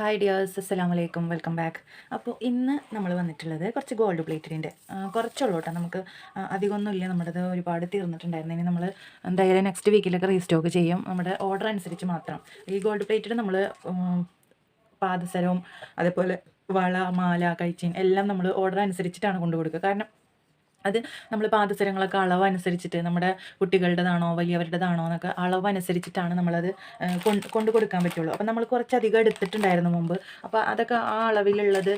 Hi dears അസ്സലാം വലൈക്കും welcome back അപ്പോൾ ഇന്ന് നമ്മൾ വന്നിട്ടുള്ളത് കുറച്ച് ഗോൾഡ് പ്ലേറ്റിന്റെ കുറച്ചുള്ളൂ കേട്ടോ. നമുക്ക് അധികമൊന്നും ഇല്ല. നമ്മുടേത് ഒരുപാട് തീർന്നിട്ടുണ്ടായിരുന്നു. ഇനി നമ്മൾ എന്തായാലും നെക്സ്റ്റ് വീക്കിലൊക്കെ റീസ്റ്റോക്ക് ചെയ്യും. നമ്മുടെ ഓർഡർ അനുസരിച്ച് മാത്രം. ഈ ഗോൾഡ് പ്ലേറ്റഡ് നമ്മൾ പാദസരവും അതേപോലെ വള മാല കഴിച്ചീൻ എല്ലാം നമ്മൾ ഓർഡർ അനുസരിച്ചിട്ടാണ് കൊണ്ടുകൊടുക്കുക. കാരണം അത് നമ്മൾ പാദസരങ്ങളൊക്കെ അളവ് അനുസരിച്ചിട്ട് നമ്മുടെ കുട്ടികളുടേതാണോ വലിയവരുടേതാണോ എന്നൊക്കെ അളവ് അനുസരിച്ചിട്ടാണ് നമ്മളത് കൊണ്ട് കൊണ്ടു കൊടുക്കാൻ പറ്റുള്ളൂ. അപ്പം നമ്മൾ കുറച്ചധികം എടുത്തിട്ടുണ്ടായിരുന്നു മുമ്പ്. അപ്പോൾ അതൊക്കെ ആ അളവിലുള്ളത്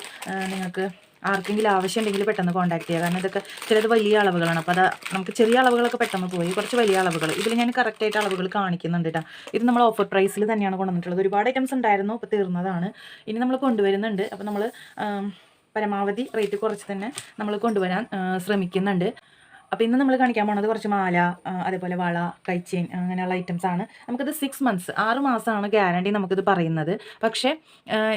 നിങ്ങൾക്ക് ആർക്കെങ്കിലും ആവശ്യമുണ്ടെങ്കിൽ പെട്ടെന്ന് കോൺടാക്ട് ചെയ്യുക കാരണം ഇതൊക്കെ ചിലത് വലിയ അളവുകളാണ്. അപ്പോൾ അത് നമുക്ക് ചെറിയ അളവുകളൊക്കെ പെട്ടെന്ന് പോയി. കുറച്ച് വലിയ അളവുകൾ. ഇതിൽ ഞാൻ കറക്റ്റായിട്ട് അളവുകൾ കാണിക്കുന്നുണ്ട് കേട്ടോ ഇത് നമ്മൾ ഓഫർ പ്രൈസിൽ തന്നെയാണ് കൊണ്ടുവന്നിട്ടുള്ളത്. ഒരുപാട് ഐറ്റംസ് ഉണ്ടായിരുന്നു ഇപ്പോൾ തീർന്നതാണ്. ഇനി നമ്മൾ കൊണ്ടുവരുന്നുണ്ട്. അപ്പോൾ നമ്മൾ പരമാവധി റേറ്റ് കുറച്ച് തന്നെ നമ്മൾ കൊണ്ടുവരാൻ ശ്രമിക്കുന്നുണ്ട്. അപ്പോൾ ഇന്ന് നമ്മൾ കാണിക്കാൻ പോകുന്നത് കുറച്ച് മാല അതേപോലെ വള കൈച്ചെയിൻ അങ്ങനെയുള്ള ഐറ്റംസ് ആണ്. നമുക്കിത് സിക്സ് മന്ത്സ് ആറ് മാസമാണ് ഗ്യാരണ്ടി നമുക്കിത് പറയുന്നത്. പക്ഷേ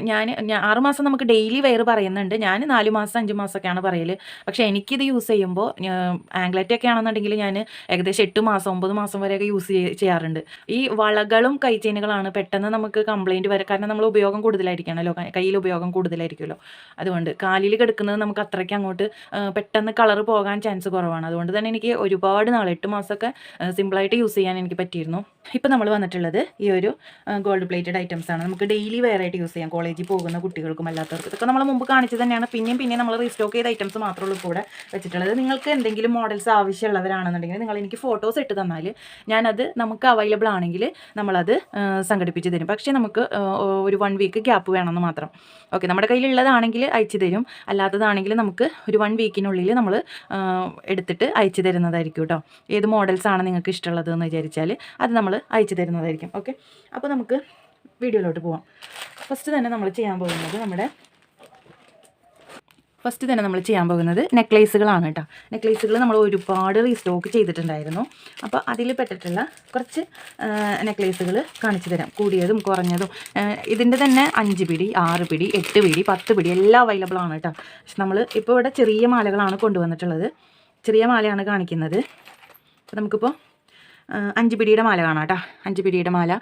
ഞാൻ ആറ് മാസം നമുക്ക് ഡെയിലി വെയർ പറയുന്നുണ്ട്. ഞാൻ നാല് മാസം അഞ്ച് മാസമൊക്കെയാണ് പറയൽ പക്ഷേ എനിക്കിത് യൂസ് ചെയ്യുമ്പോൾ ആംഗ്ലറ്റ് ഒക്കെ ആണെന്നുണ്ടെങ്കിൽ ഞാൻ ഏകദേശം എട്ട് മാസം ഒമ്പത് മാസം വരെയൊക്കെ യൂസ് ചെയ്യാറുണ്ട്. ഈ വളകളും കൈച്ചെയിനുകളാണ് പെട്ടെന്ന് നമുക്ക് കംപ്ലയിന്റ് വരെ. കാരണം നമ്മൾ ഉപയോഗം കൂടുതലായിരിക്കണമല്ലോ കയ്യിൽ ഉപയോഗം കൂടുതലായിരിക്കുമല്ലോ. അതുകൊണ്ട് കാലിൽ കിടക്കുന്നത് നമുക്ക് അത്രയ്ക്ക് അങ്ങോട്ട് പെട്ടെന്ന് കളർ പോകാൻ ചാൻസ് കുറവാണ്. അതുകൊണ്ട് തന്നെ എനിക്ക് ഒരുപാട് നാൾ എട്ട് മാസമൊക്കെ സിമ്പിളായിട്ട് യൂസ് ചെയ്യാൻ എനിക്ക് പറ്റിയിരുന്നു. ഇപ്പം നമ്മൾ വന്നിട്ടുള്ളത് ഈ ഒരു ഗോൾഡ് പ്ലേറ്റഡ് ഐറ്റംസ് ആണ്. നമുക്ക് ഡെയിലി വെയർ ആയിട്ട് യൂസ് ചെയ്യാം. കോളേജിൽ പോകുന്ന കുട്ടികൾക്കും അല്ലാത്തവർക്കും. ഇതൊക്കെ നമ്മൾ മുമ്പ് കാണിച്ചത് തന്നെയാണ്. പിന്നെയും പിന്നെയും നമ്മൾ റീസ്റ്റോക്ക് ചെയ്ത ഐറ്റംസ് മാത്രമേ ഉള്ളൂ കൂടെ വെച്ചിട്ടുള്ളത്. നിങ്ങൾക്ക് എന്തെങ്കിലും മോഡൽസ് ആവശ്യമുള്ളവരാണെന്നുണ്ടെങ്കിൽ നിങ്ങൾ എനിക്ക് ഫോട്ടോസ് ഇട്ട് തന്നാൽ ഞാനത് നമുക്ക് അവൈലബിൾ ആണെങ്കിൽ നമ്മളത് സംഘടിപ്പിച്ച് തരും. പക്ഷേ നമുക്ക് ഒരു വൺ വീക്ക് ഗ്യാപ്പ് വേണമെന്ന് മാത്രം. ഓക്കെ നമ്മുടെ കയ്യിലുള്ളതാണെങ്കിൽ അയച്ചു തരും. അല്ലാത്തതാണെങ്കിൽ നമുക്ക് ഒരു വൺ വീക്കിനുള്ളിൽ നമ്മൾ എടുത്തിട്ട് അയച്ചു തരുന്നതായിരിക്കും കേട്ടോ. ഏത് മോഡൽസാണ് നിങ്ങൾക്ക് ഇഷ്ടമുള്ളത് എന്ന് വിചാരിച്ചാൽ അത് നമ്മൾ അയച്ചു തരുന്നതായിരിക്കും. ഓക്കെ അപ്പോൾ നമുക്ക് വീഡിയോയിലോട്ട് പോവാം. ഫസ്റ്റ് തന്നെ നമ്മൾ ചെയ്യാൻ പോകുന്നത് നമ്മുടെ ഫസ്റ്റ് തന്നെ നമ്മൾ ചെയ്യാൻ പോകുന്നത് നെക്ലേസുകളാണ് കേട്ടോ. നെക്ലേസുകൾ നമ്മൾ ഒരുപാട് റീസ്റ്റോക്ക് ചെയ്തിട്ടുണ്ടായിരുന്നു. അപ്പോൾ അതിൽ പെട്ടിട്ടുള്ള കുറച്ച് നെക്ലേസുകൾ കാണിച്ചു തരാം. കൂടിയതും കുറഞ്ഞതും. ഇതിന്റെ തന്നെ അഞ്ച് പിടി ആറ് പിടി എട്ട് പിടി പത്ത് പിടി എല്ലാം അവൈലബിൾ ആണ് കേട്ടോ. പക്ഷെ നമ്മൾ ഇപ്പോൾ ഇവിടെ ചെറിയ മാലകളാണ് കൊണ്ടുവന്നിട്ടുള്ളത്. ചെറിയ മാലയാണ് കാണിക്കുന്നത്. അപ്പോൾ നമുക്കിപ്പോൾ അഞ്ച് പിടിയുടെ മാല കാണാം കേട്ടോ. അഞ്ച് പിടിയുടെ മാല.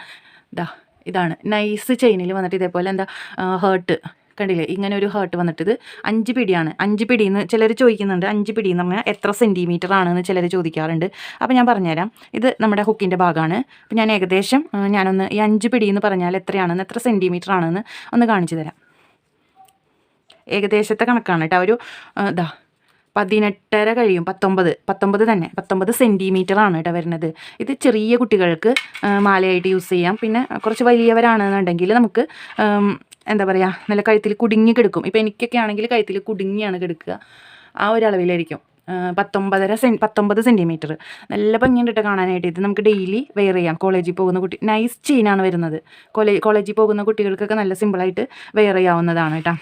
ഇതാ ഇതാണ്. നൈസ് ചെയിനിൽ വന്നിട്ട് ഇതേപോലെ എന്താ ഹേർട്ട് കണ്ടില്ലേ? ഇങ്ങനെ ഒരു ഹേർട്ട് വന്നിട്ട് ഇത് അഞ്ച് പിടിയാണ്. അഞ്ച് പിടിയെന്ന് ചിലർ ചോദിക്കുന്നുണ്ട് അഞ്ച് പിടി എന്ന് പറഞ്ഞാൽ എത്ര സെന്റിമീറ്റർ ആണെന്ന് ചിലർ ചോദിക്കാറുണ്ട്. അപ്പോൾ ഞാൻ പറഞ്ഞുതരാം. ഇത് നമ്മുടെ ഹുക്കിന്റെ ഭാഗമാണ്. അപ്പോൾ ഞാൻ ഏകദേശം ഞാനൊന്ന് ഈ അഞ്ച് പിടി എന്ന് പറഞ്ഞാൽ എത്രയാണെന്ന് എത്ര സെന്റിമീറ്റർ ആണെന്ന് ഒന്ന് കാണിച്ചു തരാം. ഏകദേശത്തെ കണക്കാണ് കേട്ടോ. ഒരു ഇതാ പതിനെട്ടര കഴിയും പത്തൊമ്പത് പത്തൊമ്പത് തന്നെ പത്തൊമ്പത് സെന്റിമീറ്ററാണ് കേട്ടോ വരുന്നത്. ഇത് ചെറിയ കുട്ടികൾക്ക് മാലയായിട്ട് യൂസ് ചെയ്യാം. പിന്നെ കുറച്ച് വലിയവരാണെന്നുണ്ടെങ്കിൽ നമുക്ക് എന്താ പറയുക നല്ല കഴുത്തിൽ കുടുങ്ങി കിടക്കും. ഇപ്പോൾ എനിക്കൊക്കെ ആണെങ്കിൽ കഴുത്തിൽ കുടുങ്ങിയാണ് കിടക്കുക. ആ ഒരളവിലായിരിക്കും പത്തൊമ്പതര സെൻ പത്തൊമ്പത് സെന്റിമീറ്റർ നല്ല ഭംഗിയുണ്ട് കാണാനായിട്ട്. ഇത് നമുക്ക് ഡെയിലി വെയർ ചെയ്യാം. കോളേജിൽ പോകുന്ന കുട്ടി നൈസ് ചെയിനാണ് വരുന്നത്. കോളേജ് കോളേജിൽ പോകുന്ന കുട്ടികൾക്കൊക്കെ നല്ല സിമ്പിളായിട്ട് വെയർ ചെയ്യാവുന്നതാണ് കേട്ടോ.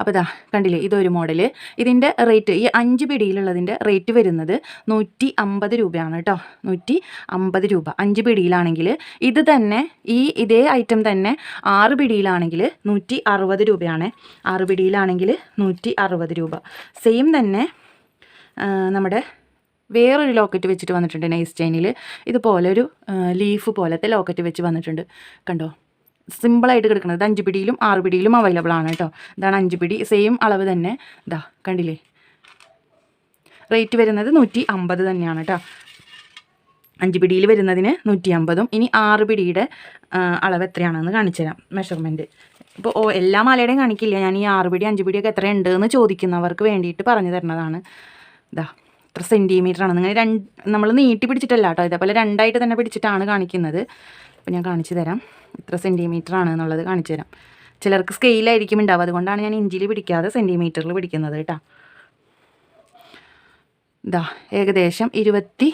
അപ്പോൾ ഇതാ കണ്ടില്ലേ ഇതൊരു മോഡൽ ഇതിന്റെ റേറ്റ് ഈ അഞ്ച് പിടിയിലുള്ളതിന്റെ റേറ്റ് വരുന്നത് നൂറ്റി അമ്പത് രൂപയാണ് കേട്ടോ. നൂറ്റി അമ്പത് രൂപ. അഞ്ച് പിടിയിലാണെങ്കിൽ ഇത് തന്നെ ഈ ഇതേ ഐറ്റം തന്നെ ആറ് പിടിയിലാണെങ്കിൽ നൂറ്റി അറുപത് രൂപയാണ്. ആറ് പിടിയിലാണെങ്കിൽ നൂറ്റി അറുപത് രൂപ. സെയിം തന്നെ നമ്മുടെ വേറൊരു ലോക്കറ്റ് വെച്ചിട്ട് വന്നിട്ടുണ്ട് നൈസ് ചെയിനിൽ ഇതുപോലെ ഒരു ലീഫ് പോലത്തെ ലോക്കറ്റ് വെച്ച് വന്നിട്ടുണ്ട്. കണ്ടോ? സിമ്പിളായിട്ട് കിടക്കുന്നത് ഇത് അഞ്ച് പിടിയിലും ആറ് പിടിയിലും അവൈലബിൾ ആണ് കേട്ടോ ഇതാണ് അഞ്ച് പിടി. സെയിം അളവ് തന്നെ. ഇതാ കണ്ടില്ലേ? റേറ്റ് വരുന്നത് നൂറ്റി അമ്പത് തന്നെയാണ് കേട്ടോ അഞ്ച് പിടിയിൽ വരുന്നതിന് നൂറ്റി അമ്പതും ഇനി ആറ് പിടിയുടെ അളവ് എത്രയാണെന്ന് കാണിച്ചു തരാം. മെഷർമെന്റ് ഇപ്പോൾ ഓ എല്ലാ മാലയുടെയും കാണിക്കില്ല. ഞാൻ ഈ ആറ് പിടി അഞ്ച് പിടിയൊക്കെ എത്ര ഉണ്ട് എന്ന് ചോദിക്കുന്നവർക്ക് വേണ്ടിയിട്ട് പറഞ്ഞു തരുന്നതാണ്. ഇതാ ഇത്ര സെന്റിമീറ്റർ ആണ്. നിങ്ങൾ രണ്ട് നമ്മൾ നീട്ടി പിടിച്ചിട്ടല്ല കേട്ടോ ഇതേപോലെ രണ്ടായിട്ട് തന്നെ പിടിച്ചിട്ടാണ് കാണിക്കുന്നത്. അപ്പോൾ ഞാൻ കാണിച്ചു തരാം. ഇത്ര സെന്റിമീറ്റർ ആണ് എന്നുള്ളത് കാണിച്ചു തരാം. ചിലർക്ക് സ്കെയിലായിരിക്കും ഉണ്ടാവുക. അതുകൊണ്ടാണ് ഞാൻ ഇഞ്ചിൽ പിടിക്കാതെ സെന്റിമീറ്ററിൽ പിടിക്കുന്നത് കേട്ടോ. ഇതാ ഏകദേശം ഇരുപത്തി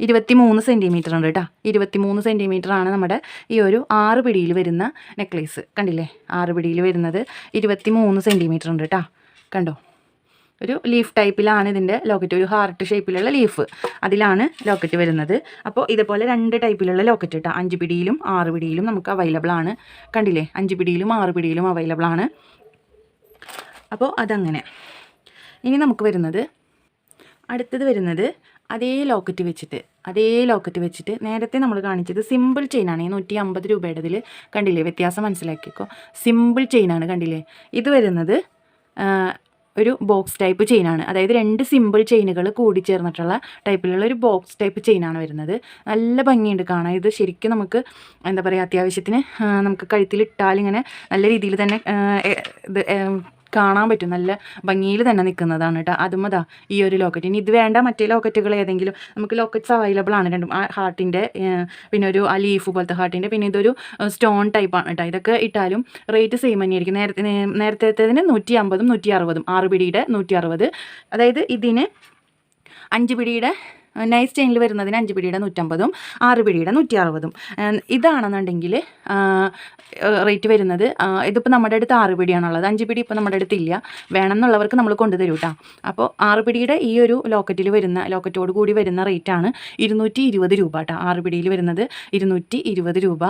ഇരുപത്തി മൂന്ന് സെന്റിമീറ്റർ ഉണ്ട് കേട്ടോ. ഇരുപത്തി മൂന്ന് സെന്റിമീറ്റർ ആണ് നമ്മുടെ ഈ ഒരു ആറ് പിടിയിൽ വരുന്ന നെക്ലേസ് കണ്ടില്ലേ? ആറ് പിടിയിൽ വരുന്നത് ഇരുപത്തി മൂന്ന് സെന്റിമീറ്റർ ഉണ്ട് കേട്ടോ. കണ്ടോ? ഒരു ലീഫ് ടൈപ്പിലാണ് ഇതിന്റെ ലോക്കറ്റ് ഒരു ഹാർട്ട് ഷേപ്പിലുള്ള ലീഫ് അതിലാണ് ലോക്കറ്റ് വരുന്നത്. അപ്പോൾ ഇതുപോലെ രണ്ട് ടൈപ്പിലുള്ള ലോക്കറ്റ് കേട്ടോ അഞ്ച് പിടിയിലും ആറ് പിടിയിലും നമുക്ക് അവൈലബിൾ ആണ്. കണ്ടില്ലേ? അഞ്ച് പിടിയിലും ആറ് പിടിയിലും അവൈലബിൾ ആണ്. അപ്പോൾ അതങ്ങനെ. ഇനി നമുക്ക് വരുന്നത് അടുത്തത് വരുന്നത് അതേ ലോക്കറ്റ് വെച്ചിട്ട് അതേ ലോക്കറ്റ് വെച്ചിട്ട് നേരത്തെ നമ്മൾ കാണിച്ചത് സിമ്പിൾ ചെയിനാണ് ഈ നൂറ്റി അമ്പത് രൂപയുടേതിൽ കണ്ടില്ലേ? വ്യത്യാസം മനസ്സിലാക്കിക്കോ. സിമ്പിൾ ചെയിനാണ് കണ്ടില്ലേ? ഇത് വരുന്നത് ഒരു ബോക്സ് ടൈപ്പ് ചെയിനാണ് അതായത് രണ്ട് സിമ്പിൾ ചെയിനുകൾ കൂടി ചേർന്നിട്ടുള്ള ടൈപ്പിലുള്ള ഒരു ബോക്സ് ടൈപ്പ് ചെയിനാണ് വരുന്നത്. നല്ല ഭംഗിയുണ്ട് കാണാൻ. ഇത് ശരിക്കും നമുക്ക് എന്താ പറയുക അത്യാവശ്യത്തിന് നമുക്ക് കഴുത്തിലിട്ടാൽ ഇങ്ങനെ നല്ല രീതിയിൽ തന്നെ ഇത് കാണാൻ പറ്റും. നല്ല ഭംഗിയിൽ തന്നെ നിൽക്കുന്നതാണ് കേട്ടോ അതും അതാ ഈ ഒരു ലോക്കറ്റ്. ഇനി ഇത് വേണ്ട മറ്റേ ലോക്കറ്റുകൾ ഏതെങ്കിലും നമുക്ക് ലോക്കറ്റ്സ് അവൈലബിൾ ആണ്. രണ്ടും ആ ഹാർട്ടിന്റെ പിന്നെ ഒരു ആ ലീഫ് പോലത്തെ ഹാർട്ടിന്റെ പിന്നെ ഇതൊരു സ്റ്റോൺ ടൈപ്പാണ് കേട്ടോ ഇതൊക്കെ ഇട്ടാലും റേറ്റ് സെയിം തന്നെയായിരിക്കും. നേരത്തെ നേരത്തേതിന് നൂറ്റി അമ്പതും നൂറ്റി അറുപതും ആറ് പിടിയുടെ നൂറ്റി അറുപത് അതായത് ഇതിന് അഞ്ച് പിടിയുടെ നൈസ് ചെയിനിൽ വരുന്നതിന് അഞ്ച് പിടിയുടെ നൂറ്റമ്പതും ആറ് പിടിയുടെ നൂറ്റി അറുപതും ഇതാണെന്നുണ്ടെങ്കിൽ റേറ്റ് വരുന്നത് ഇതിപ്പോൾ നമ്മുടെ അടുത്ത് ആറ് പിടിയാണുള്ളത്. അഞ്ച് പിടി ഇപ്പോൾ നമ്മുടെ അടുത്ത് ഇല്ല. വേണമെന്നുള്ളവർക്ക് നമ്മൾ കൊണ്ടുതരും കേട്ടോ അപ്പോൾ ആറ് പിടിയുടെ ഈ ഒരു ലോക്കറ്റിൽ വരുന്ന ലോക്കറ്റോട് കൂടി വരുന്ന റേറ്റാണ് ഇരുന്നൂറ്റി ഇരുപത് രൂപ കേട്ടോ ആറ് പിടിയിൽ വരുന്നത് ഇരുന്നൂറ്റി ഇരുപത് രൂപ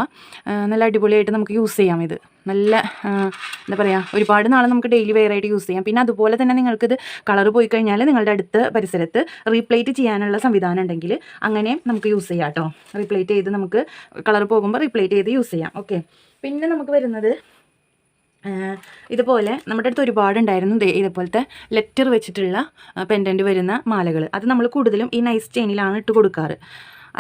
നല്ല അടിപൊളിയായിട്ട് നമുക്ക് യൂസ് ചെയ്യാം ഇത്. നല്ല എന്താ പറയുക ഒരുപാട് നാൾ നമുക്ക് ഡെയിലി വെയർ ആയിട്ട് യൂസ് ചെയ്യാം. പിന്നെ അതുപോലെ തന്നെ നിങ്ങൾക്കിത് കളർ പോയി കഴിഞ്ഞാൽ നിങ്ങളുടെ അടുത്ത പരിസരത്ത് റീപ്ലേറ്റ് ചെയ്യാനുള്ള സംവിധാനം ഉണ്ടെങ്കിൽ അങ്ങനെ നമുക്ക് യൂസ് ചെയ്യാം കേട്ടോ റീപ്ലേറ്റ് ചെയ്ത് നമുക്ക് കളർ പോകുമ്പോൾ റീപ്ലേറ്റ് ചെയ്ത് യൂസ് ചെയ്യാം. ഓക്കെ പിന്നെ നമുക്ക് വരുന്നത് ഇതുപോലെ നമ്മുടെ അടുത്ത് ഒരുപാടുണ്ടായിരുന്നു ഇതുപോലത്തെ ലെറ്റർ വെച്ചിട്ടുള്ള പെൻഡന്റ് വരുന്ന മാലകൾ അത് നമ്മൾ കൂടുതലും ഈ നൈസ് ചെയിനിലാണ് ഇട്ട് കൊടുക്കാറ്.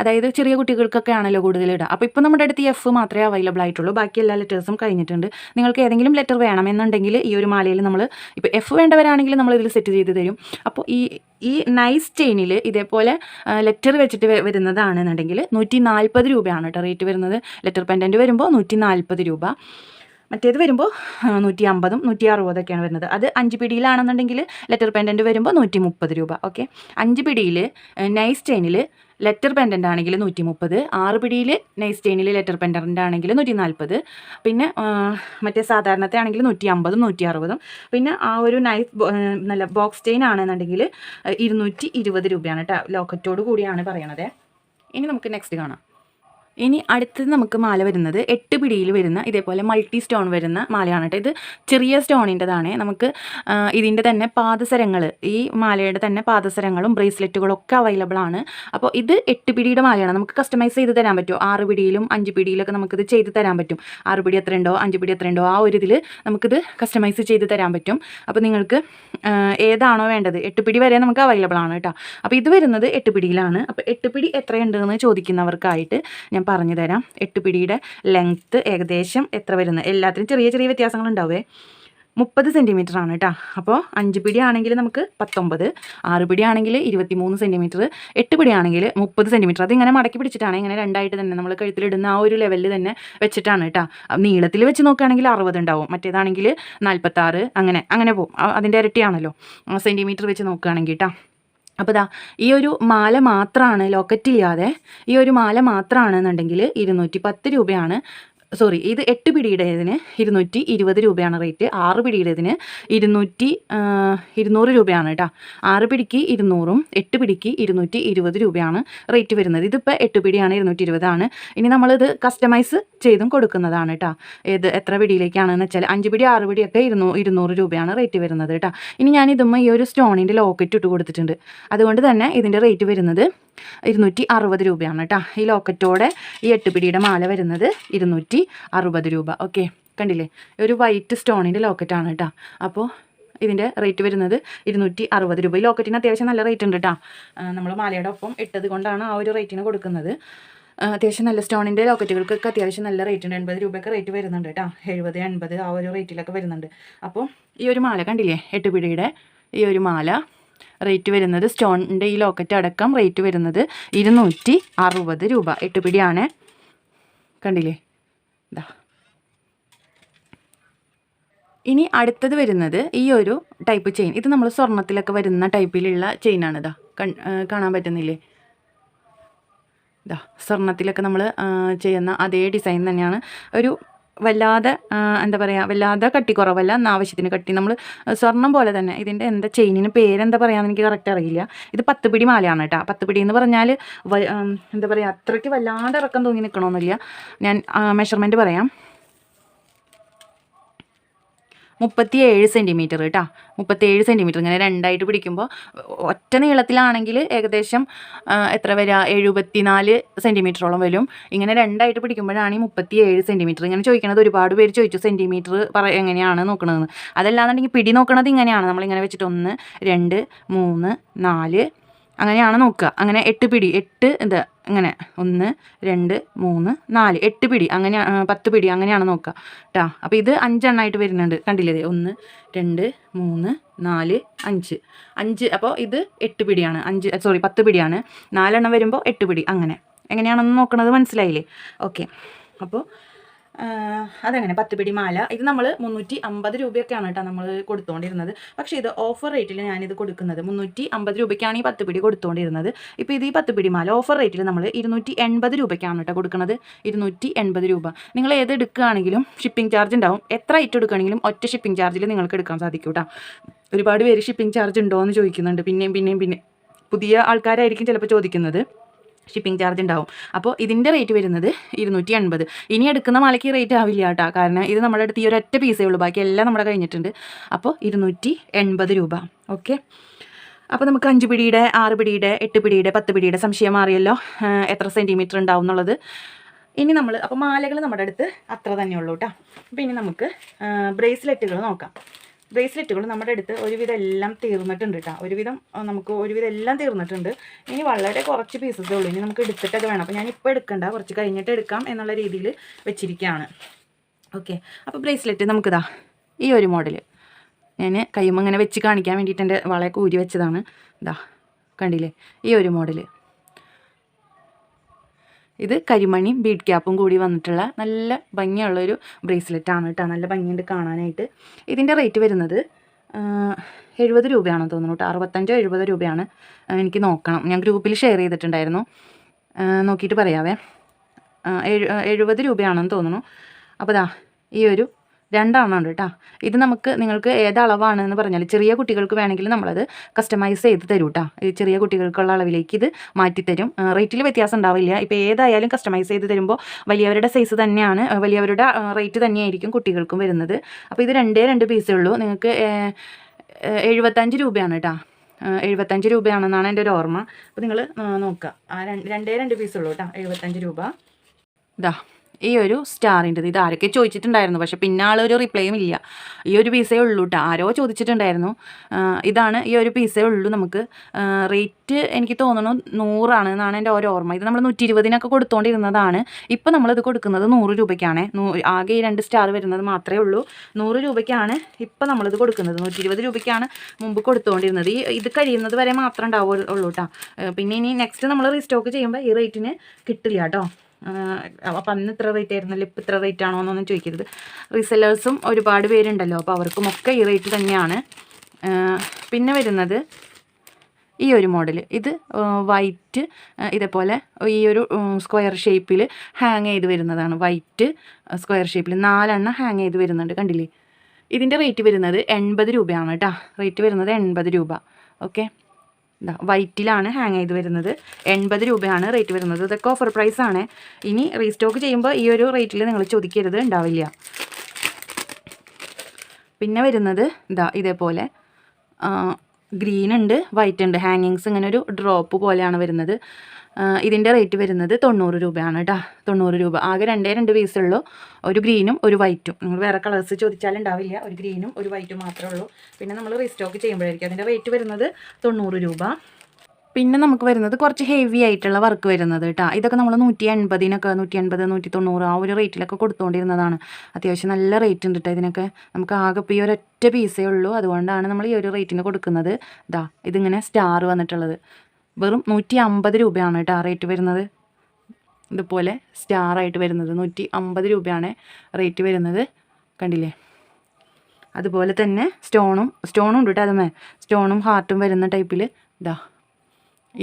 അതായത് ചെറിയ കുട്ടികൾക്കൊക്കെ ആണല്ലോ കൂടുതൽ ഇടുക. അപ്പോൾ ഇപ്പോൾ നമ്മുടെ അടുത്ത് എഫ് മാത്രമേ അവൈലബിൾ ആയിട്ടുള്ളൂ. ബാക്കി എല്ലാ ലെറ്റേഴ്സും കഴിഞ്ഞിട്ടുണ്ട്. നിങ്ങൾക്ക് ഏതെങ്കിലും ലെറ്റർ വേണമെന്നുണ്ടെങ്കിൽ ഈ ഒരു മാലയിൽ നമ്മൾ ഇപ്പോൾ എഫ് വേണ്ടവരാണെങ്കിൽ നമ്മൾ ഇതിൽ സെറ്റ് ചെയ്ത് തരും. അപ്പോൾ ഈ ഈ നൈസ് ചെയിനിൽ ഇതേപോലെ ലെറ്റർ വെച്ചിട്ട് വരുന്നതാണെന്നുണ്ടെങ്കിൽ നൂറ്റി നാൽപ്പത് രൂപയാണ് കേട്ടോ റേറ്റ് വരുന്നത്. ലെറ്റർ പെൻഡന്റ് വരുമ്പോൾ നൂറ്റി നാൽപ്പത് രൂപ. മറ്റേത് വരുമ്പോൾ നൂറ്റി അമ്പതും നൂറ്റി അറുപതൊക്കെയാണ് വരുന്നത്. അത് അഞ്ച് പിടിയിലാണെന്നുണ്ടെങ്കിൽ ലെറ്റർ പെൻഡന്റ് വരുമ്പോൾ നൂറ്റി മുപ്പത് രൂപ. ഓക്കെ അഞ്ച് പിടിയിൽ നൈസ് ചെയിനിൽ ലെറ്റർ പെൻഡന്റ് ആണെങ്കിൽ നൂറ്റി മുപ്പത് ആറ് പിടിയിൽ നൈസ് ചെയിനിൽ ലെറ്റർ പെൻഡന്റ് ആണെങ്കിൽ നൂറ്റി നാൽപ്പത് പിന്നെ മറ്റേ സാധാരണത്തെ ആണെങ്കിൽ നൂറ്റി അമ്പതും നൂറ്റി അറുപതും പിന്നെ ആ ഒരു നൈസ് നല്ല ബോക്സ് സ്റ്റെയിൻ ആണെന്നുണ്ടെങ്കിൽ ഇരുന്നൂറ്റി ഇരുപത് രൂപയാണ് കേട്ടോ ലോക്കറ്റോട് കൂടിയാണ് പറയണത്. ഇനി നമുക്ക് നെക്സ്റ്റ് കാണാം. ഇനി അടുത്തത് നമുക്ക് മാല വരുന്നത് എട്ട് പിടിയിൽ വരുന്ന ഇതേപോലെ മൾട്ടി സ്റ്റോൺ വരുന്ന മാലയാണ് കേട്ടോ. ഇത് ചെറിയ സ്റ്റോണിന്റെതാണ്. നമുക്ക് ഇതിന്റെ തന്നെ പാദസരങ്ങൾ ഈ മാലയുടെ തന്നെ പാദസരങ്ങളും ബ്രേസ്ലെറ്റുകളും ഒക്കെ അവൈലബിൾ ആണ്. അപ്പോൾ ഇത് എട്ട് പിടിയുടെ മാലയാണ്. നമുക്ക് കസ്റ്റമൈസ് ചെയ്ത് തരാൻ പറ്റുമോ? ആറ് പിടിയിലും അഞ്ച് പിടിയിലൊക്കെ നമുക്കിത് ചെയ്ത് തരാൻ പറ്റും. ആറ് പിടി എത്ര ഉണ്ടോ? അഞ്ച് പിടി എത്ര ഉണ്ടോ? ആ ഒരു ഇതിൽ നമുക്കിത് കസ്റ്റമൈസ് ചെയ്ത് തരാൻ പറ്റും. അപ്പോൾ നിങ്ങൾക്ക് ഏതാണോ വേണ്ടത് എട്ട് പിടി വരെ നമുക്ക് അവൈലബിൾ ആണ് കേട്ടോ. അപ്പോൾ ഇത് വരുന്നത് എട്ട് പിടിയിലാണ്. അപ്പോൾ എട്ട് പിടി എത്രയുണ്ടെന്ന് ചോദിക്കുന്നവർക്കായിട്ട് ഞാൻ പറഞ്ഞു തരാം. എട്ട് പിടിയുടെ ലെങ്ത്ത് ഏകദേശം എത്ര വരുന്നത്? എല്ലാത്തിനും ചെറിയ ചെറിയ വ്യത്യാസങ്ങളുണ്ടാവേ. മുപ്പത് സെന്റിമീറ്റർ ആണ് കേട്ടോ അപ്പോൾ അഞ്ച് പിടി ആണെങ്കിൽ നമുക്ക് പത്തൊമ്പത് ആറ് പിടി ആണെങ്കിൽ ഇരുപത്തി മൂന്ന് സെന്റിമീറ്റർ എട്ട് പിടി ആണെങ്കിൽ മുപ്പത് സെന്റിമീറ്റർ അതിങ്ങനെ മടക്കി പിടിച്ചിട്ടാണ് ഇങ്ങനെ രണ്ടായിട്ട് തന്നെ നമ്മൾ കഴുത്തിലിടുന്ന ആ ഒരു ലെവലിൽ തന്നെ വെച്ചിട്ടാണ് കേട്ടോ നീളത്തിൽ വെച്ച് നോക്കുകയാണെങ്കിൽ അറുപത് ഉണ്ടാവും. മറ്റേതാണെങ്കിൽ നാൽപ്പത്താറ് അങ്ങനെ അങ്ങനെ പോകും അതിന്റെ ഇരട്ടിയാണല്ലോ. സെന്റിമീറ്റർ വെച്ച് നോക്കുകയാണെങ്കിൽ കേട്ടോ അപ്പോൾ ഇതാ ഈ ഒരു മാല മാത്രമാണ് ലോക്കറ്റ് ഇല്ലാതെ ഈ ഒരു മാല മാത്രമാണെന്നുണ്ടെങ്കിൽ ഇരുന്നൂറ്റി പത്ത് രൂപയാണ് സോറി ഇത് എട്ട് പിടിയുടേതിന് ഇരുന്നൂറ്റി ഇരുപത് രൂപയാണ് റേറ്റ് ആറ് പിടിയുടേതിന് ഇരുന്നൂറ്റി ഇരുന്നൂറ് രൂപയാണ് കേട്ടോ ആറ് പിടിക്ക് ഇരുന്നൂറും എട്ട് പിടിക്ക് ഇരുന്നൂറ്റി ഇരുപത് രൂപയാണ് റേറ്റ് വരുന്നത്. ഇതിപ്പോൾ എട്ട് പിടിയാണ് ഇരുന്നൂറ്റി ഇരുപതാണ്. ഇനി നമ്മളിത് കസ്റ്റമൈസ് ചെയ്തും കൊടുക്കുന്നതാണ് കേട്ടോ ഏത് എത്ര പിടിയിലേക്കാണെന്ന് വെച്ചാൽ അഞ്ച് പിടി ആറ് പിടിയൊക്കെ ഇരുന്നൂ ഇരുന്നൂറ് രൂപയാണ് റേറ്റ് വരുന്നത് കേട്ടോ ഇനി ഞാൻ ഈ ഒരു സ്റ്റോണിന്റെ ലോക്കറ്റ് ഇട്ട് കൊടുത്തിട്ടുണ്ട്. അതുകൊണ്ട് തന്നെ ഇതിന്റെ റേറ്റ് വരുന്നത് ഇരുന്നൂറ്റി അറുപത് രൂപയാണ് കേട്ടോ ഈ ലോക്കറ്റോടെ ഈ എട്ട് പിടിയുടെ മാല വരുന്നത് ഇരുന്നൂറ്റി അറുപത് രൂപ. ഓക്കെ. കണ്ടില്ലേ? ഒരു വൈറ്റ് സ്റ്റോണിന്റെ ലോക്കറ്റാണ് കേട്ടോ അപ്പോൾ ഇതിന്റെ റേറ്റ് വരുന്നത് ഇരുന്നൂറ്റി അറുപത് രൂപ. ഈ ലോക്കറ്റിന് അത്യാവശ്യം നല്ല റേറ്റ് ഉണ്ട് കേട്ടോ നമ്മൾ മാലയുടെ ഒപ്പം ഇട്ടത് കൊണ്ടാണ് ആ ഒരു റേറ്റിന് കൊടുക്കുന്നത്. അത്യാവശ്യം നല്ല സ്റ്റോണിന്റെ ലോക്കറ്റുകൾക്കൊക്കെ അത്യാവശ്യം നല്ല റേറ്റ് ഉണ്ട്. എൺപത് രൂപയൊക്കെ റേറ്റ് വരുന്നുണ്ട് കേട്ടോ എഴുപത് എൺപത് ആ ഒരു റേറ്റിലൊക്കെ വരുന്നുണ്ട്. അപ്പോൾ ഈ ഒരു മാല കണ്ടില്ലേ? എട്ട് പിടിയുടെ ഈ ഒരു മാല. റേറ്റ് വരുന്നത് സ്റ്റോണിന്റെ ഈ ലോക്കറ്റ് അടക്കം റേറ്റ് വരുന്നത് ഇരുന്നൂറ്റി അറുപത് രൂപ. എട്ട് പിടിയാണ് കണ്ടില്ലേ? ഇതാ ഇനി അടുത്തത് വരുന്നത് ഈ ഒരു ടൈപ്പ് ചെയിൻ ഇത് നമ്മൾ സ്വർണത്തിലൊക്കെ വരുന്ന ടൈപ്പിലുള്ള ചെയിനാണ് ഇതാ കാണാൻ പറ്റുന്നില്ലേ? ഇതാ സ്വർണത്തിലൊക്കെ നമ്മൾ ചെയ്യുന്ന അതേ ഡിസൈൻ തന്നെയാണ്. ഒരു വല്ലാതെ എന്താ പറയുക വല്ലാതെ കട്ടി കുറവല്ല എന്നാവശ്യത്തിന് കട്ടി. നമ്മൾ സ്വർണം പോലെ തന്നെ ഇതിന്റെ എന്താ ചെയിനിന് പേരെന്താ പറയുകയെന്ന് എനിക്ക് കറക്റ്റ് അറിയില്ല. ഇത് പത്ത് പിടി മാലയാണ് കേട്ടോ. പത്ത് പിടി എന്ന് പറഞ്ഞാൽ എന്താ പറയുക അത്രയ്ക്ക് വല്ലാതെ ഇറക്കം തൂങ്ങി നിൽക്കണമെന്നില്ല ഞാൻ മെഷർമെന്റ് പറയാം. മുപ്പത്തി ഏഴ് സെന്റിമീറ്റർ കേട്ടോ മുപ്പത്തേഴ് സെന്റിമീറ്റർ ഇങ്ങനെ രണ്ടായിട്ട് പിടിക്കുമ്പോൾ ഒറ്റ നീളത്തിലാണെങ്കിൽ ഏകദേശം എത്ര വരിക എഴുപത്തിനാല് സെന്റിമീറ്ററോളം വരും. ഇങ്ങനെ രണ്ടായിട്ട് പിടിക്കുമ്പോഴാണ് ഈ മുപ്പത്തി ഏഴ് സെന്റിമീറ്റർ ഇങ്ങനെ ചോദിക്കണത്. ഒരുപാട് പേര് ചോദിച്ചു സെന്റിമീറ്റർ പറ എങ്ങനെയാണ് നോക്കണതെന്ന് അതല്ലാന്നുണ്ടെങ്കിൽ പിടി നോക്കണത് ഇങ്ങനെയാണ്. നമ്മളിങ്ങനെ വെച്ചിട്ട് ഒന്ന് രണ്ട് മൂന്ന് നാല് അങ്ങനെയാണ് നോക്കുക. അങ്ങനെ എട്ട് പിടി എട്ട് ഇത് ഇങ്ങനെ ഒന്ന് രണ്ട് മൂന്ന് നാല് എട്ട് പിടി. അങ്ങനെ പത്ത് പിടി. അങ്ങനെയാണ് നോക്കുക കേട്ടോ അപ്പോൾ ഇത് അഞ്ചെണ്ണമായിട്ട് വരുന്നുണ്ട്. കണ്ടില്ലേ ഒന്ന് രണ്ട് മൂന്ന് നാല് അഞ്ച്. അഞ്ച് അപ്പോൾ ഇത് എട്ട് പിടിയാണ്. അഞ്ച് സോറി പത്ത് പിടിയാണ്. നാലെണ്ണം വരുമ്പോൾ എട്ട് പിടി. അങ്ങനെ. എങ്ങനെയാണെന്ന് നോക്കുന്നത് മനസ്സിലായില്ലേ? ഓക്കെ. അപ്പോൾ അതെങ്ങനെ പത്ത് പിടി മാല. ഇത് നമ്മൾ മുന്നൂറ്റി അമ്പത് രൂപയൊക്കെയാണ് കേട്ടോ നമ്മൾ കൊടുത്തുകൊണ്ടിരുന്നത് പക്ഷേ ഇത് ഓഫർ റേറ്റിൽ ഞാനിത് കൊടുക്കുന്നത് മുന്നൂറ്റി അമ്പത് രൂപയ്ക്കാണ് ഈ പത്ത് പിടി കൊടുത്തുകൊണ്ടിരുന്നത് ഇപ്പോൾ ഇത് ഈ പത്ത് പിടി മാല ഓഫർ റേറ്റിൽ നമ്മൾ ഇരുന്നൂറ്റി എൺപത് രൂപയ്ക്കാണ് കേട്ടോ കൊടുക്കുന്നത്. ഇരുന്നൂറ്റി എൺപത് രൂപ. നിങ്ങൾ ഏത് എടുക്കുകയാണെങ്കിലും ഷിപ്പിംഗ് ചാർജ് ഉണ്ടാവും. എത്ര ഐറ്റം എടുക്കുകയാണെങ്കിലും ഒറ്റ ഷിപ്പിംഗ് ചാർജിൽ നിങ്ങൾക്ക് എടുക്കാൻ സാധിക്കും കേട്ടോ. ഒരുപാട് പേര് ഷിപ്പിംഗ് ചാർജ് ഉണ്ടോ എന്ന് ചോദിക്കുന്നുണ്ട്. പിന്നെയും പിന്നെയും പിന്നെ പുതിയ ആൾക്കാരായിരിക്കും ചിലപ്പോൾ ചോദിക്കുന്നത്. ഷിപ്പിംഗ് ചാർജ് ഉണ്ടാവും. അപ്പോൾ ഇതിന്റെ റേറ്റ് വരുന്നത് ഇരുന്നൂറ്റി എൺപത് ഇനി എടുക്കുന്ന മാലയ്ക്ക് റേറ്റ് ആവില്ല കേട്ടോ. കാരണം ഇത് നമ്മുടെ അടുത്ത് ഈ ഒരൊറ്റ പീസേ ഉള്ളൂ. ബാക്കി എല്ലാം നമ്മുടെ കഴിഞ്ഞിട്ടുണ്ട്. അപ്പോൾ ഇരുന്നൂറ്റി എൺപത് രൂപ. ഓക്കെ അപ്പോൾ നമുക്ക് അഞ്ച് പിടിയുടെ ആറ് പിടിയുടെ എട്ട് പിടിയുടെ പത്ത് പിടിയുടെ സംശയം മാറിയല്ലോ. എത്ര സെന്റിമീറ്റർ ഉണ്ടാവും എന്നുള്ളത്. ഇനി നമ്മൾ അപ്പോൾ മാലകൾ നമ്മുടെ അടുത്ത് അത്ര തന്നെ ഉള്ളൂ കേട്ടോ. അപ്പോൾ ഇനി നമുക്ക് ബ്രേസ്ലെറ്റുകൾ നോക്കാം. ബ്രേസ്ലെറ്റുകൾ നമ്മുടെ അടുത്ത് ഒരുവിധം എല്ലാം തീർന്നിട്ടുണ്ട് കേട്ടോ ഒരുവിധം നമുക്ക് ഒരുവിധം എല്ലാം തീർന്നിട്ടുണ്ട്. ഇനി വളരെ കുറച്ച് പീസസേ ഉള്ളൂ. ഇനി നമുക്ക് എടുത്തിട്ടൊക്കെ വേണം. അപ്പോൾ ഞാൻ ഇപ്പോൾ എടുക്കണ്ട. കുറച്ച് കഴിഞ്ഞിട്ട് എടുക്കാം എന്നുള്ള രീതിയിൽ വെച്ചിരിക്കുകയാണ് ഓക്കെ. അപ്പോൾ ബ്രേസ്ലെറ്റ് നമുക്കിതാ ഈ ഒരു മോഡൽ ഞാൻ കയ്യുമ്പോൾ ഇങ്ങനെ വെച്ച് കാണിക്കാൻ വേണ്ടിയിട്ട് എന്റെ വളയൊക്കെ ഊരി വെച്ചതാണ്. ഇതാ കണ്ടില്ലേ? ഈ ഒരു മോഡൽ ഇത് കരിമണിയും ബീഡ് ക്യാപ്പും കൂടി വന്നിട്ടുള്ള നല്ല ഭംഗിയുള്ളൊരു ആണ് കേട്ടോ. നല്ല ഭംഗിയുണ്ട് കാണാനായിട്ട്. ഇതിന്റെ റേറ്റ് വരുന്നത് എഴുപത് രൂപയാണെന്ന് തോന്നുന്നു കേട്ടോ. അറുപത്തഞ്ചോ എഴുപതോ രൂപയാണ് എനിക്ക് നോക്കണം. ഞാൻ ഗ്രൂപ്പിൽ ഷെയർ ചെയ്തിട്ടുണ്ടായിരുന്നു. നോക്കിയിട്ട് പറയാവേ. എഴുപത് രൂപയാണെന്ന് തോന്നുന്നു. അപ്പോൾ ദാ ഈ ഒരു രണ്ടെണ്ണം ഉണ്ട് കേട്ടോ ഇത് നമുക്ക് നിങ്ങൾക്ക് ഏത് അളവാണെന്ന് പറഞ്ഞാൽ ചെറിയ കുട്ടികൾക്ക് വേണമെങ്കിൽ നമ്മളത് കസ്റ്റമൈസ് ചെയ്ത് തരും കേട്ടോ ഈ ചെറിയ കുട്ടികൾക്കുള്ള അളവിലേക്ക് ഇത് മാറ്റിത്തരും. റേറ്റിൽ വ്യത്യാസം ഉണ്ടാവില്ല. ഇപ്പോൾ ഏതായാലും കസ്റ്റമൈസ് ചെയ്ത് തരുമ്പോൾ വലിയവരുടെ സൈസ് തന്നെയാണ് വലിയവരുടെ റേറ്റ് തന്നെയായിരിക്കും കുട്ടികൾക്കും വരുന്നത്. അപ്പോൾ ഇത് രണ്ടേ രണ്ട് പീസേ ഉള്ളൂ. നിങ്ങൾക്ക് എഴുപത്തഞ്ച് രൂപയാണ് കേട്ടോ എഴുപത്തഞ്ച് രൂപയാണെന്നാണ് എന്റെ ഒരു ഓർമ്മ. അപ്പോൾ നിങ്ങൾ നോക്കുക രണ്ടേ രണ്ട് പീസേ ഉള്ളൂ കേട്ടോ എഴുപത്തഞ്ച് രൂപ. ഇതാ ഈ ഒരു സ്റ്റാറിന്റെത്. ഇത് ആരൊക്കെ ചോദിച്ചിട്ടുണ്ടായിരുന്നു? പക്ഷെ പിന്നെ ആളൊരു റിപ്ലൈയും ഇല്ല. ഈ ഒരു പീസേ ഉള്ളൂ കേട്ടോ ആരോ ചോദിച്ചിട്ടുണ്ടായിരുന്നു. ഇതാണ് ഈ ഒരു പീസേ ഉള്ളൂ നമുക്ക്. റേറ്റ് എനിക്ക് തോന്നുന്നു നൂറാണ് എന്നാണ് എന്റെ ഓരോ ഓർമ്മ. ഇത് നമ്മൾ നൂറ്റി ഇരുപതിനൊക്കെ കൊടുത്തുകൊണ്ടിരുന്നതാണ് ഇപ്പം നമ്മളിത് കൊടുക്കുന്നത് നൂറ് രൂപയ്ക്കാണ്. ആകെ ഈ രണ്ട് സ്റ്റാർ വരുന്നത് മാത്രമേ ഉള്ളൂ. നൂറ് രൂപയ്ക്കാണ് ഇപ്പം നമ്മളിത് കൊടുക്കുന്നത്. നൂറ്റി ഇരുപത് രൂപയ്ക്കാണ് മുമ്പ് കൊടുത്തുകൊണ്ടിരുന്നത് ഈ ഇത് കഴിയുന്നത് വരെ മാത്രം ഉണ്ടാവുള്ളൂ കേട്ടോ പിന്നെ ഇനി നെക്സ്റ്റ് നമ്മൾ റീസ്റ്റോക്ക് ചെയ്യുമ്പോൾ ഈ റേറ്റിന് കിട്ടില്ല കേട്ടോ അപ്പം അന്ന് ഇത്ര റേറ്റ് ആയിരുന്നല്ലോ ഇപ്പം ഇത്ര റേറ്റ് ആണോ എന്നൊന്നും ചോദിക്കരുത്. റീസെല്ലേഴ്സും ഒരുപാട് പേരുണ്ടല്ലോ അപ്പോൾ അവർക്കുമൊക്കെ ഈ റേറ്റ് തന്നെയാണ്. പിന്നെ വരുന്നത് ഈ ഒരു മോഡൽ ഇത് വൈറ്റ് ഇതേപോലെ ഈ ഒരു സ്ക്വയർ ഷേപ്പിൽ ഹാങ് ചെയ്ത് വരുന്നതാണ്. വൈറ്റ് സ്ക്വയർ ഷേപ്പിൽ നാലെണ്ണം ഹാങ് ചെയ്ത് വരുന്നുണ്ട് കണ്ടില്ലേ? ഇതിന്റെ റേറ്റ് വരുന്നത് എൺപത് രൂപയാണ് കേട്ടോ. റേറ്റ് വരുന്നത് എൺപത് രൂപ. ഓക്കെ ഇതാ വൈറ്റിലാണ് ഹാങ് ചെയ്ത് വരുന്നത്. എൺപത് രൂപയാണ് റേറ്റ് വരുന്നത്. ഇതൊക്കെ ഓഫർ പ്രൈസ് ആണ്. ഇനി റീസ്റ്റോക്ക് ചെയ്യുമ്പോൾ ഈ ഒരു റേറ്റിൽ നിങ്ങൾ ചോദിക്കരുത് ഉണ്ടാവില്ല പിന്നെ വരുന്നത് ഇതാ ഇതേപോലെ. ഗ്രീൻ ഉണ്ട് വൈറ്റ് ഉണ്ട്. ഹാങ്ങിങ്സ് ഇങ്ങനെ ഒരു ഡ്രോപ്പ് പോലെയാണ് വരുന്നത്. ഇതിന്റെ റേറ്റ് വരുന്നത് തൊണ്ണൂറ് രൂപയാണ് കേട്ടോ തൊണ്ണൂറ് രൂപ. ആകെ രണ്ടേ രണ്ട് പീസുള്ളൂ ഒരു ഗ്രീനും ഒരു വൈറ്റും നിങ്ങൾ വേറെ കളേഴ്സ് ചോദിച്ചാലുണ്ടാവില്ല ഒരു ഗ്രീനും ഒരു വൈറ്റും മാത്രമേ ഉള്ളൂ. പിന്നെ നമ്മൾ റീസ്റ്റോക്ക് ചെയ്യുമ്പോഴായിരിക്കും. അതിന്റെ റേറ്റ് വരുന്നത് തൊണ്ണൂറ് രൂപ. പിന്നെ നമുക്ക് വരുന്നത് കുറച്ച് ഹെവി ആയിട്ടുള്ള വർക്ക് വരുന്നത് കേട്ടോ ഇതൊക്കെ നമ്മൾ നൂറ്റി എൺപതിനൊക്കെ നൂറ്റി എൺപത് നൂറ്റി തൊണ്ണൂറ് ആ ഒരു റേറ്റിലൊക്കെ കൊടുത്തുകൊണ്ടിരുന്നതാണ് അത്യാവശ്യം നല്ല റേറ്റ് ഉണ്ട് കേട്ടോ ഇതിനൊക്കെ. നമുക്ക് ആകെ ഇപ്പോൾ ഈ ഒരൊറ്റ പീസേ ഉള്ളൂ. അതുകൊണ്ടാണ് നമ്മൾ ഈ ഒരു റേറ്റിന് കൊടുക്കുന്നത്. ഇതാ ഇതിങ്ങനെ സ്റ്റാർ വന്നിട്ടുള്ളത്. വെറും നൂറ്റി അമ്പത് രൂപയാണ് കേട്ടോ റേറ്റ് വരുന്നത്. ഇതുപോലെ സ്റ്റാറായിട്ട് വരുന്നത് നൂറ്റി അമ്പത് രൂപയാണ് റേറ്റ് വരുന്നത്. കണ്ടില്ലേ? അതുപോലെ തന്നെ സ്റ്റോണും സ്റ്റോണും ഉണ്ട് കേട്ടോ അതുമേ സ്റ്റോണും ഹാർട്ടും വരുന്ന ടൈപ്പിൽ ഇതാ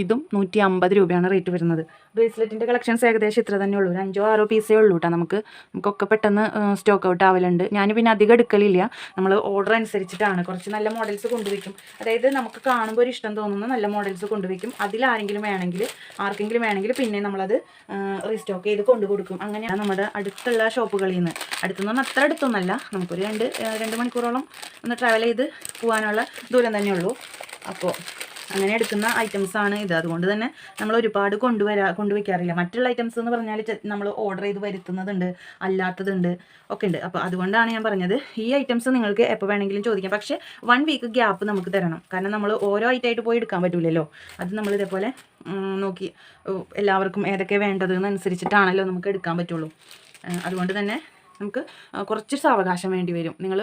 ഇതും നൂറ്റി അമ്പത് രൂപയാണ് റേറ്റ് വരുന്നത്. ബ്രേസ്ലെറ്റിന്റെ കളക്ഷൻസ് ഏകദേശം ഇത്ര തന്നെ ഉള്ളൂ. ഒരു അഞ്ചോ ആറോ പീസേ ഉള്ളൂ കേട്ടോ നമുക്ക്. നമുക്കൊക്കെ പെട്ടെന്ന് സ്റ്റോക്ക് ഔട്ട് ആവലുണ്ട്. ഞാൻ പിന്നെ അധികം എടുക്കലില്ല. നമ്മൾ ഓർഡർ അനുസരിച്ചിട്ടാണ്. കുറച്ച് നല്ല മോഡൽസ് കൊണ്ടുവയ്ക്കും. അതായത് നമുക്ക് കാണുമ്പോൾ ഒരു ഇഷ്ടം തോന്നുന്ന നല്ല മോഡൽസ് കൊണ്ടുവയ്ക്കും. അതിലാരെങ്കിലും വേണമെങ്കിൽ ആർക്കെങ്കിലും വേണമെങ്കിൽ പിന്നെ നമ്മളത് റീസ്റ്റോക്ക് ചെയ്ത് കൊണ്ടു കൊടുക്കും. അങ്ങനെയാണ് നമ്മുടെ അടുത്തുള്ള ഷോപ്പുകളിൽ നിന്ന്. അടുത്തുനിന്ന് പറഞ്ഞാൽ അത്ര അടുത്തൊന്നല്ല. നമുക്കൊരു രണ്ട് രണ്ട് മണിക്കൂറോളം ഒന്ന് ട്രാവൽ ചെയ്ത് പോകാനുള്ള ദൂരം തന്നെയുള്ളൂ അപ്പോൾ അങ്ങനെ എടുക്കുന്ന ഐറ്റംസ് ആണ് ഇത്. അതുകൊണ്ട് തന്നെ നമ്മൾ ഒരുപാട് കൊണ്ടുവരാ കൊണ്ടുവയ്ക്കാറില്ല. മറ്റുള്ള ഐറ്റംസ് എന്ന് പറഞ്ഞാൽ നമ്മൾ ഓർഡർ ചെയ്ത് വരുത്തുന്നതുണ്ട് അല്ലാത്തതുണ്ട് ഒക്കെ ഉണ്ട് അപ്പോൾ അതുകൊണ്ടാണ് ഞാൻ പറഞ്ഞത്. ഈ ഐറ്റംസ് നിങ്ങൾക്ക് എപ്പോൾ വേണമെങ്കിലും ചോദിക്കാം. പക്ഷേ വൺ വീക്ക് ഗ്യാപ്പ് നമുക്ക് തരണം. കാരണം നമ്മൾ ഓരോ ഐറ്റമായിട്ട് പോയി എടുക്കാൻ പറ്റില്ലല്ലോ അത് നമ്മൾ ഇതേപോലെ നോക്കി എല്ലാവർക്കും ഏതൊക്കെ വേണ്ടത് എന്നനുസരിച്ചിട്ടാണല്ലോ നമുക്ക് എടുക്കാൻ പറ്റുള്ളൂ. അതുകൊണ്ട് തന്നെ നമുക്ക് കുറച്ച് സാവകാശം വേണ്ടി വരും. നിങ്ങൾ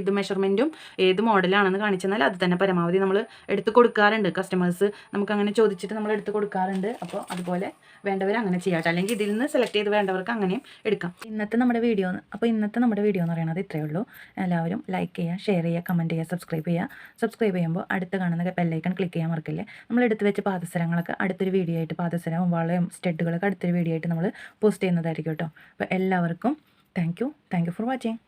ഇത് മെഷർമെന്റും ഏത് മോഡലാണെന്ന് കാണിച്ചെന്നാൽ അത് തന്നെ പരമാവധി നമ്മൾ എടുത്ത് കൊടുക്കാറുണ്ട്. കസ്റ്റമേഴ്സ് നമുക്ക് അങ്ങനെ ചോദിച്ചിട്ട് നമ്മൾ എടുത്ത് കൊടുക്കാറുണ്ട്. അപ്പോൾ അതുപോലെ വേണ്ടവർ അങ്ങനെ ചെയ്യാട്ടെ അല്ലെങ്കിൽ ഇതിൽ നിന്ന് സെലക്ട് ചെയ്ത് വേണ്ടവർക്ക് അങ്ങനെയും എടുക്കാം. ഇന്നത്തെ നമ്മുടെ വീഡിയോ അപ്പോൾ ഇന്നത്തെ നമ്മുടെ വീഡിയോ എന്ന് പറയുന്നത് ഇത്രയേ ഉള്ളൂ. എല്ലാവരും ലൈക്ക് ചെയ്യുക ഷെയർ ചെയ്യുക കമന്റ് ചെയ്യുക സബ്സ്ക്രൈബ് ചെയ്യുക. സബ്സ്ക്രൈബ് ചെയ്യുമ്പോൾ അടുത്ത് കാണുന്ന ബെല്ലൈക്കൺ ക്ലിക്ക് ചെയ്യാൻ മറക്കില്ലേ? നമ്മൾ എടുത്ത് വെച്ച പാദസരങ്ങളൊക്കെ അടുത്തൊരു വീഡിയോ ആയിട്ട് പാദസരവും വളയും സ്റ്റെഡുകളൊക്കെ അടുത്തൊരു വീഡിയോ ആയിട്ട് നമ്മൾ പോസ്റ്റ് ചെയ്യുന്നതായിരിക്കും കേട്ടോ. അപ്പോൾ എല്ലാവർക്കും thank you thank you for watching